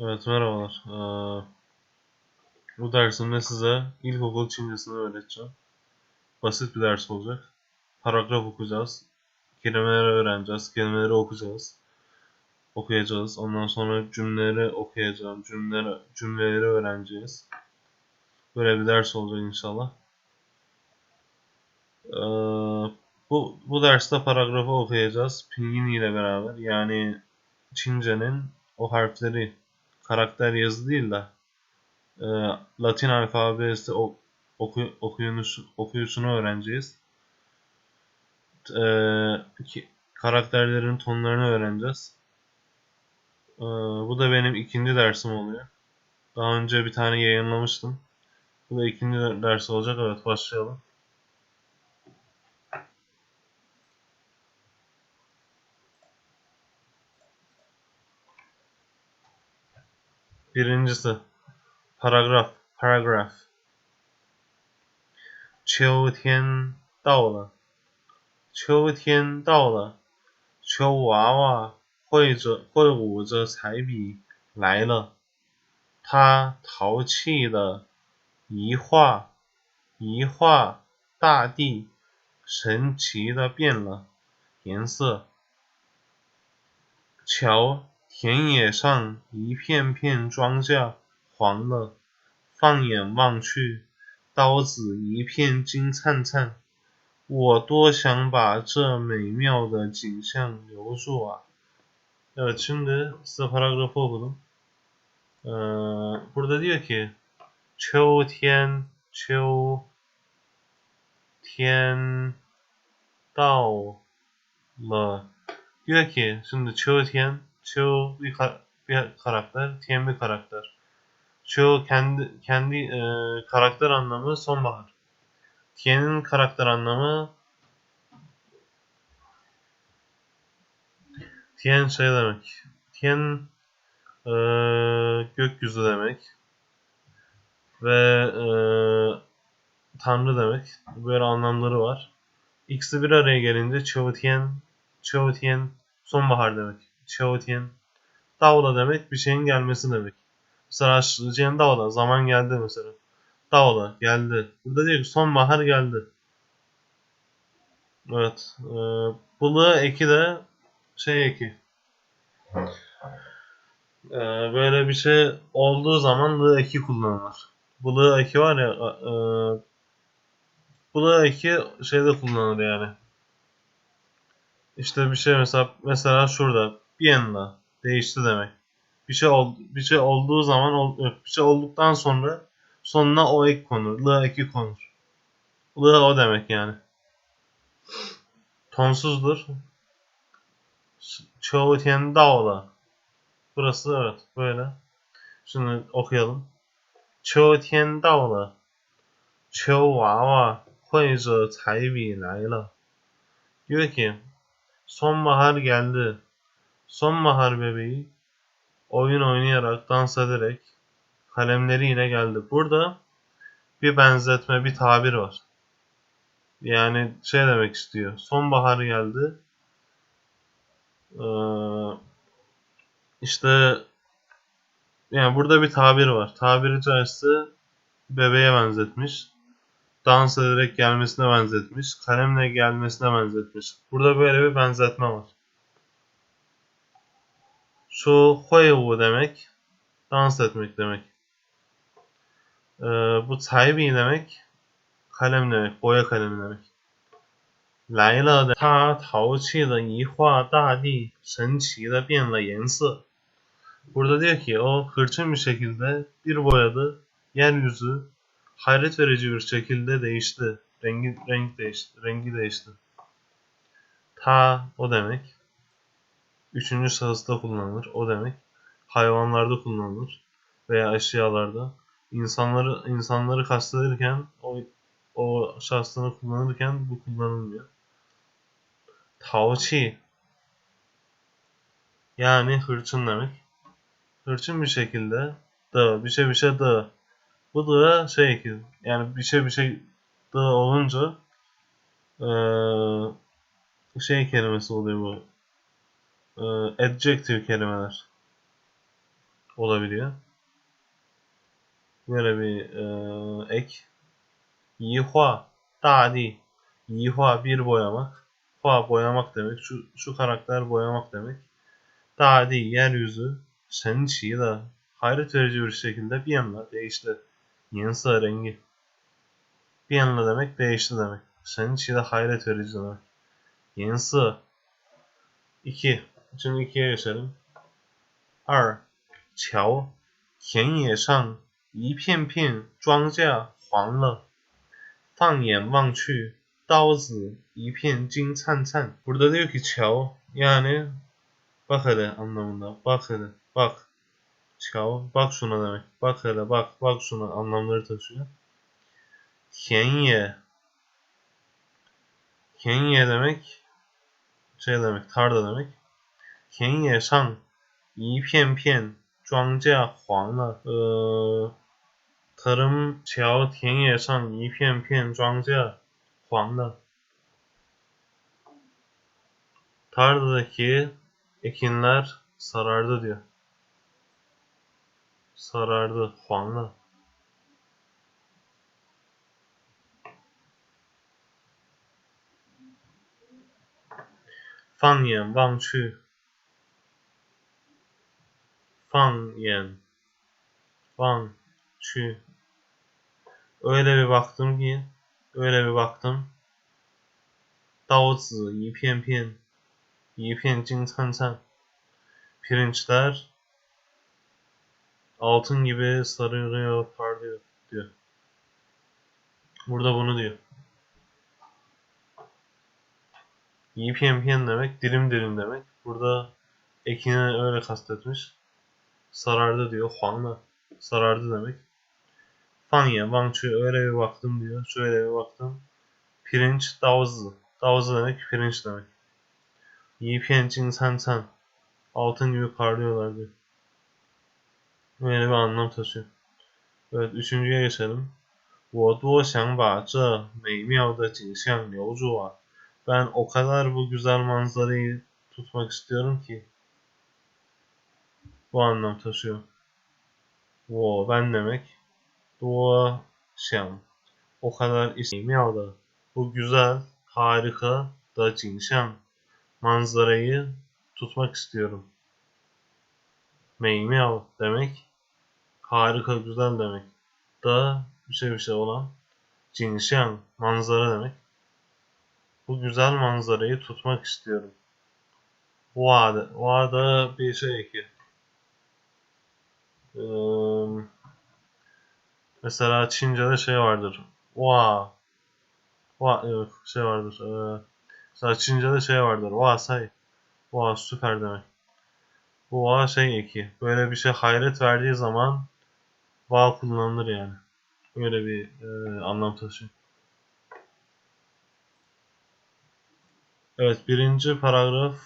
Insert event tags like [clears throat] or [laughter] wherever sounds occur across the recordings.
Evet merhabalar. Ee, bu dersimde size ilkokul Çincesini öğreteceğim. Basit bir ders olacak. Paragraf okuyacağız. Kelimeleri öğreneceğiz. Kelimeleri okuyacağız. Okuyacağız. Ondan sonra cümleleri okuyacağım. Cümleleri, cümleleri öğreneceğiz. Böyle bir ders olacak inşallah. Ee, bu, bu derste paragrafı okuyacağız. Pinyin ile beraber. Yani Çince'nin o harfleri karakter yazı değil de e, Latin alfabesi ok, oku, okuyunuş, okuyuşunu öğreneceğiz. E, ki, karakterlerin tonlarını öğreneceğiz. E, bu da benim ikinci dersim oluyor. Daha önce bir tane yayınlamıştım. Bu da ikinci ders olacak. Evet başlayalım. 比林吉斯 paragraf paragraf 秋天到了，秋天到了，秋娃娃挥着挥舞着彩笔来了。他淘气的一画一画大地，神奇的变了颜色。瞧，田野上一片片庄稼黄了，放眼望去，刀子一片金灿灿。我多想把这美妙的景象留住啊！呃，请的是帕拉格夫不懂。呃，不知道第二，秋天，秋天到了。第二题，什么秋天？Çoğu bir, kar- bir karakter, Tien bir karakter. Çoğu kendi kendi e, karakter anlamı sonbahar. Tien'in karakter anlamı Tien şey demek. Tien e, gökyüzü demek. Ve e, tanrı demek. Böyle anlamları var. İkisi bir araya gelince Çoğu Tien, Çoğu Tien sonbahar demek. Çoğutien. Davla demek bir şeyin gelmesi demek. Mesela Cihan Davla zaman geldi mesela. Davla geldi. Burada diyor ki sonbahar geldi. Evet. E, bılığı eki de şey eki. E, böyle bir şey olduğu zaman lı eki kullanılır. Bılığı eki var ya e, bılığı eki şeyde kullanılır yani. İşte bir şey mesela mesela şurada bir anda değişti demek. Bir şey ol, bir şey olduğu zaman ol, bir şey olduktan sonra sonuna o ek konur. Lı eki konur. Lı o demek yani. Tonsuzdur. Çoğu tian dao Burası evet böyle. Şimdi okuyalım. 秋天到了，秋娃娃绘着彩笔来了。Diyor ki sonbahar geldi. Sonbahar bebeği oyun oynayarak, dans ederek kalemleriyle geldi. Burada bir benzetme, bir tabir var. Yani şey demek istiyor. Sonbahar geldi. Ee, işte yani burada bir tabir var. Tabiri caizse bebeğe benzetmiş. Dans ederek gelmesine benzetmiş. Kalemle gelmesine benzetmiş. Burada böyle bir benzetme var. Şu huiwu demek dans etmek demek. Ee, bu taibi demek kalem demek, boya kalemi demek. 来了的他淘气的一画大地，神奇的变了颜色。Burada diyor ki o hırçın bir şekilde bir boyadı. Yeryüzü hayret verici bir şekilde değişti. Rengi renk değişti. Rengi değişti. Ta o demek. Üçüncü şahısta kullanılır. O demek. Hayvanlarda kullanılır. Veya eşyalarda. İnsanları insanları kastederken o o şahsını kullanırken bu kullanılmıyor. Taoçi yani hırçın demek. Hırçın bir şekilde da bir şey bir şey da bu da şey ki yani bir şey bir şey da olunca ee, şey kelimesi oluyor bu. Ee, adjective kelimeler. olabiliyor. Böyle bir e, ek. Yihua, dadi. Yihua bir boyamak. Hua boyamak demek. Şu, şu karakter boyamak demek. Dadi yeryüzü. Sençi de hayret verici bir şekilde bir anda değişti. Yensa rengi. Bir anda demek değişti demek. Sençi de hayret verici demek. Yensa 2. Şimdi 2'ye geçelim. 二瞧，田野上一片片庄稼黄了，放眼望去，刀子一片金灿灿. Burada diyor ki çav yani bak hele anlamında. Bak hele bak. Çav bak şuna demek. Bak hele bak bak şuna anlamları taşıyor. Kenye Kenye demek şey demek tarla demek. Kenye san 一片片庄稼黄了，呃，tarım çao 田野上一片片庄稼黄了。Tarladaki ekinler sarardı diyor. Sarardı, 黄了。放眼望去 Fanyen. Fan. Şu. Öyle bir baktım ki. Öyle bir baktım. Daozi yi pian pian. Yi pian cin çan çan. Pirinçler altın gibi sarıyor parlıyor diyor. Burada bunu diyor. Yi pian pian demek dilim dilim demek. Burada ekini öyle kastetmiş. sarardı diyor. Huangla sarardı demek. Fanya, Wangçu öyle bir baktım diyor. Şöyle bir baktım. Pirinç, davızı. Davızı demek pirinç demek. Yi pian jing can can. Altın gibi parlıyorlar diyor. Böyle bir anlam taşıyor. Evet, üçüncüye geçelim. 我多想把这美妙的景象留住啊！Ben o kadar bu güzel manzarayı tutmak istiyorum ki bu anlam taşıyor. Wo ben demek. Dua şan. O kadar ismiyav da. Bu güzel, harika da cinşan manzarayı tutmak istiyorum. Meymiyav demek. Harika, güzel demek. Da bir şey bir şey olan. Cinşan manzara demek. Bu güzel manzarayı tutmak istiyorum. Vada, vada bir şey eki mesela Çince'de şey vardır. Oha. Oha yok şey vardır. Ee, mesela Çince'de şey vardır. Oha say. Oha süper demek. Bu şey eki. Böyle bir şey hayret verdiği zaman va kullanılır yani. Öyle bir e, anlam taşıyor. Evet birinci paragraf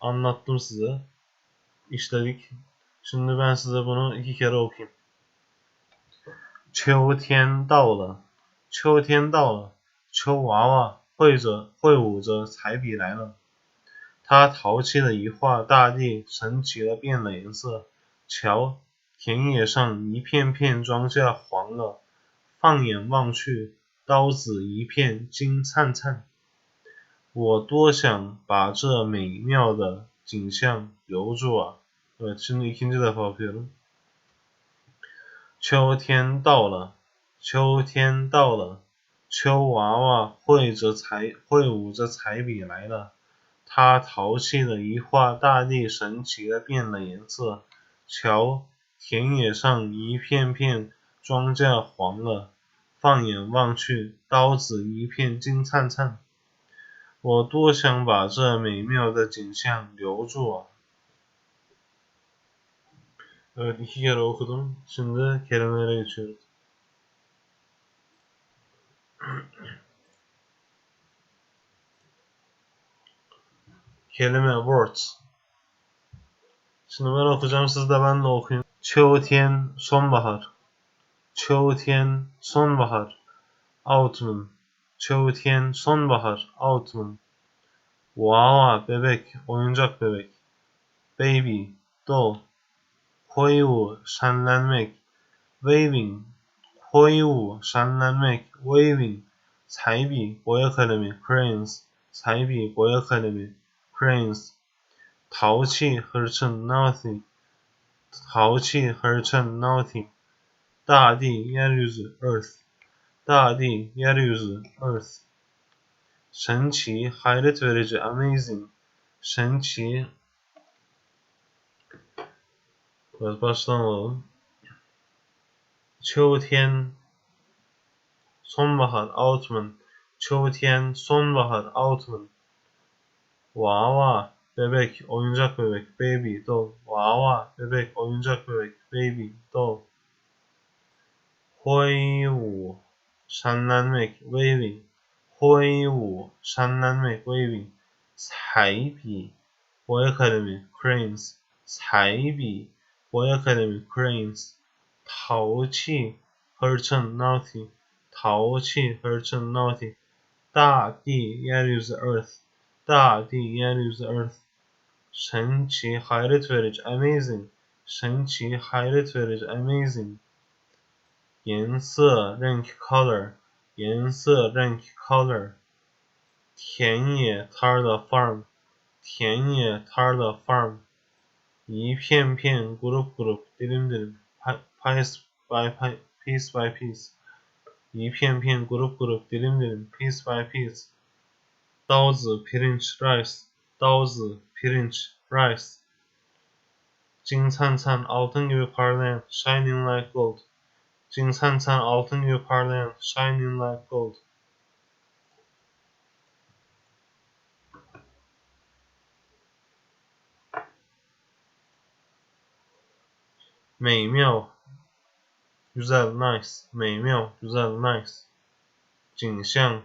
anlattım size. İşledik. Şimdi ben size bunu iki kere okuyayım. 秋天到了，秋天到了，秋娃娃挥着挥舞着彩笔来了。他淘气的一画，大地神奇的变了颜色。瞧，田野上一片片庄稼黄了，放眼望去，刀子一片金灿灿。我多想把这美妙的景象留住啊！Evet şimdi ikinci defa okuyorum. 秋天到了，秋天到了，秋娃娃挥着彩挥舞着彩笔来了。他淘气的一画，大地神奇的变了颜色。瞧，田野上一片片庄稼黄了，放眼望去，刀子一片金灿灿。我多想把这美妙的景象留住啊 Evet iki kere okudum. Şimdi kelimelere geçiyoruz. [clears throat] Kelime words. Şimdi ben okuyacağım siz de benle okuyun. Çoğutyen sonbahar. Çoğutyen sonbahar. Autumn. Çoğutyen sonbahar. Autumn. Wow, bebek, oyuncak bebek. Baby, doll. Koyu, şenlenmek, waving, koyu, şenlenmek, waving, 彩笔，boyaklemi，cranes 彩笔，boyaklemi，cranes 淘气 hırçın, naughty, 淘气 hırçın, naughty, 大地 yeryüzü, earth, 大地 yeryüzü, earth, 神奇 hayret verici, amazing, 神奇 Evet baştan alalım. Çoğu Tian Sonbahar Outman Çoğu Tian Sonbahar Outman Vava Bebek Oyuncak Bebek Baby Doll. Vava Bebek Oyuncak Bebek Baby Doll. Hui Wu Şenlenmek Waving Hui Wu Şenlenmek Waving Saibi Boya kalemi Cranes. Saibi 笔 boya kalemi, crayons, 淘气 hırçın, naughty, 淘气 hırçın, naughty, 大地 yeryüzü, earth, 大地 yeryüzü, earth, 神奇 hayret verici, amazing, 神奇 hayret verici, amazing, 颜色 renk, color, 颜色 renk, color, 田野 tarla, farm, 田野 tarla, farm, Piyen piyen, grup grup, dilim dilim, piece by piece, piece by piece. Piyen piyen, grup grup, dilim dilim, piece by piece. Daozi, pirinç, rice. Daozi, pirinç, rice. Cin san san, altın gibi parlayan, shining like gold. Cin san san, altın gibi parlayan, shining like gold. Mey miau. Güzel nice. Mey miau. Güzel nice. Jingxiang.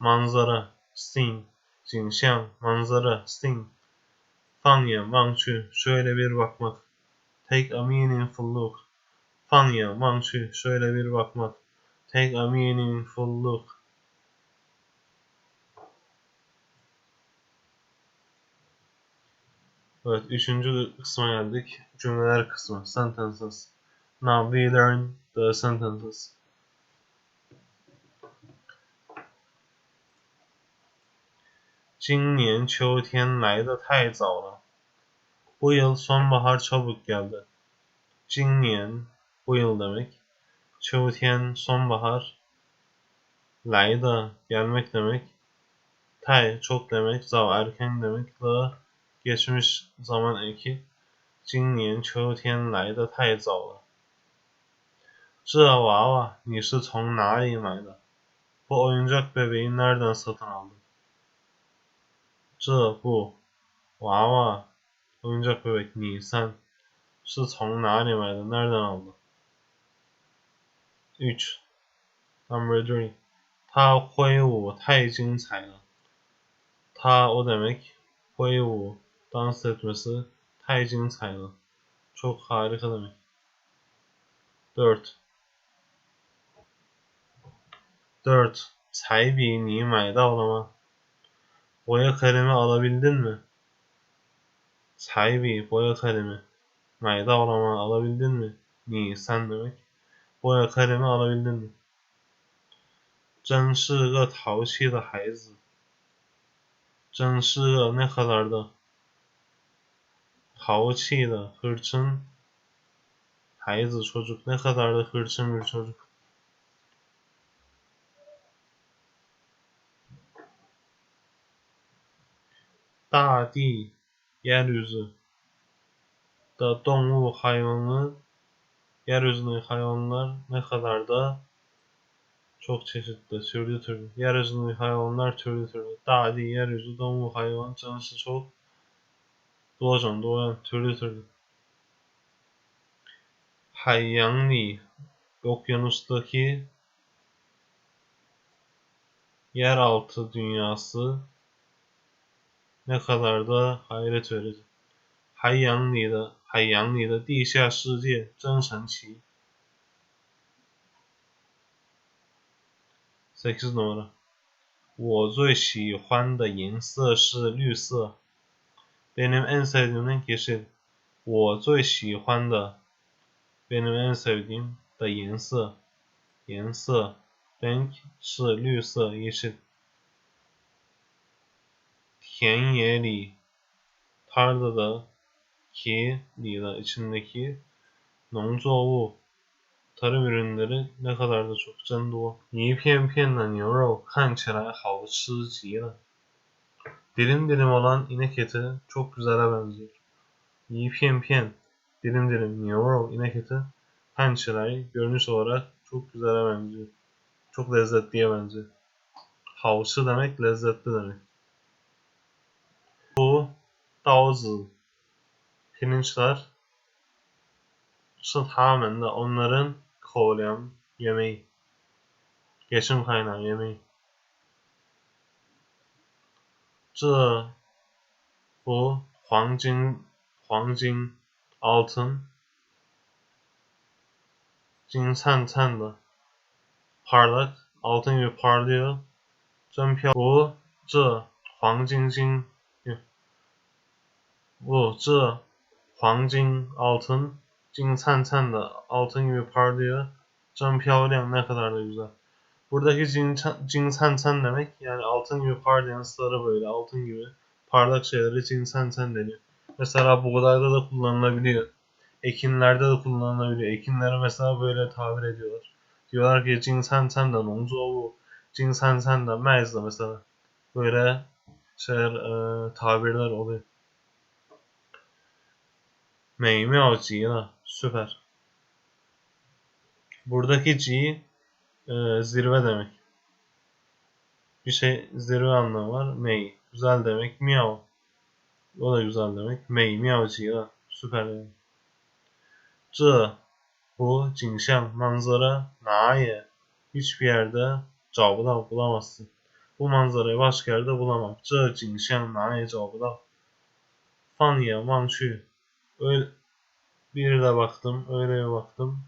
Manzara. Sting. Jingxiang. Manzara. Sting. Fanya. Wangchu. Şöyle bir bakmak. Take a meaningful look. Fanya. Wangchu. Şöyle bir bakmak. Take a meaningful look. Evet, üçüncü kısma geldik. Cümleler kısmı. Sentences. Now we learn the sentences. 今年秋天来得太早了。Bu yıl sonbahar çabuk geldi. 今年 bu yıl demek. 秋天 sonbahar. 来的 gelmek demek. 太 çok demek. 早 erken demek. 了 geçmiş zaman eki. 今年秋天来得太早了。这娃娃你是从哪里买的？Bu oyuncak bebeği nereden satın aldın? 这不娃娃 oyuncak bebek 你是从哪里买的？Nereden aldın? 3. Number 3. 他挥舞太精彩了。他 o demek 挥舞 dans etmesi 太精彩了。Çok harika demek. 4. 4. 彩笔你买到了吗？Boya kalemi alabildin mi? 彩笔 boya kalemi. 买到了吗 alabildin mi? Ni sen demek. Boya kalemi alabildin mi? 真是个淘气的孩子。真是个 ne kadar da Pauchi da hırçın. Haydi çocuk? Ne kadar da hırçın bir çocuk. Dadi yeryüzü. Da donlu hayvanı. Yeryüzündeki hayvanlar ne kadar da çok çeşitli, türlü türlü. Yeryüzündeki hayvanlar türlü türlü. Dadi yeryüzü donlu hayvan. Canlısı çok. 多种多样推理推海洋里的雅思那的还得海洋里的海洋里的地下世界真神奇我最喜欢的颜色是绿色。Benim en sevdiğim renk yeşil. 我最喜欢的 benim en sevdiğim 的颜色颜色 renk 是绿色 yeşil 田野里 tarlada ki 里的 içindeki 农作物 tarım ürünleri ne kadar da çok 真多一片片的牛肉看起来好吃极了 Dilim dilim olan inek eti çok güzele benziyor. Yipyen pien, dilim dilim yavru inek eti pençeleri görünüş olarak çok güzele benziyor. Çok lezzetliye benziyor. Haoşi demek lezzetli demek. Bu Daozi pirinçler tamamen de onların kolyem yemeği. Geçim kaynağı yemeği. 这不黄金黄金 autumn 金灿灿的 parlor autumn your parlor 真漂亮哦这黄金金不这黄金 autumn 金灿灿的 autumn your parlor 真漂亮奈何他的鱼个 Buradaki cinsen sen demek yani altın gibi parlayansları böyle altın gibi parlak şeylere cinsen sen deniyor. Mesela buğdayda da kullanılabiliyor. Ekinlerde de kullanılabiliyor. Ekinlere mesela böyle tabir ediyorlar. Diyorlar ki cinsen sen de nonzu bu. Cinsen sen de maiz mesela. Böyle şeyler e, tabirler oluyor. Meymi o Süper. Buradaki G e, zirve demek. Bir şey zirve anlamı var. Mei. Güzel demek. Miao. O da güzel demek. Mei. Miao da. Süper demek. Zı. Bu. Cinşang. Manzara. Naye. Hiçbir yerde cevabı da bulamazsın. Bu manzarayı başka yerde bulamam. Zı. Cinşang. Naye cevabı da. Fan ya. Manşu. Öyle. Bir de baktım. Öyle baktım.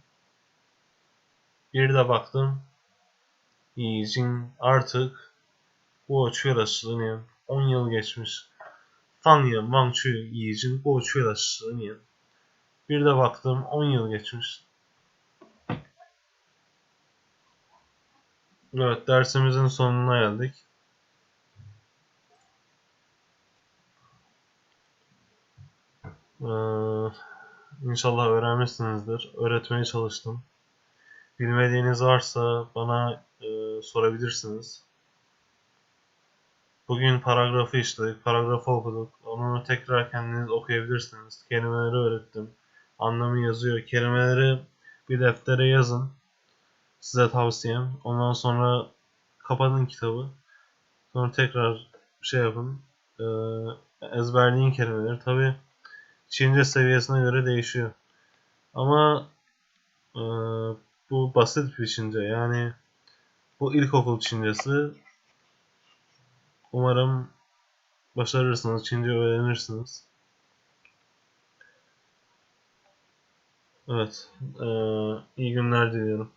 Bir de baktım. 已经 artık 过去了十年，10 yıl geçmiş. 放眼望去，已经过去了十年。Bir de baktım 10 yıl geçmiş. Evet dersimizin sonuna geldik. Ee, inşallah öğrenmişsinizdir. Öğretmeye çalıştım. Bilmediğiniz varsa bana e, sorabilirsiniz. Bugün paragrafı işledik, paragrafı okuduk. Onu tekrar kendiniz okuyabilirsiniz. Kelimeleri öğrettim. Anlamı yazıyor. Kelimeleri bir deftere yazın. Size tavsiyem. Ondan sonra kapatın kitabı. Sonra tekrar şey yapın. Ee, ezberleyin kelimeleri. Tabi Çince seviyesine göre değişiyor. Ama e, bu basit bir Çince. Yani bu ilkokul Çincesi. Umarım başarırsınız. Çince öğrenirsiniz. Evet. E, iyi günler diliyorum.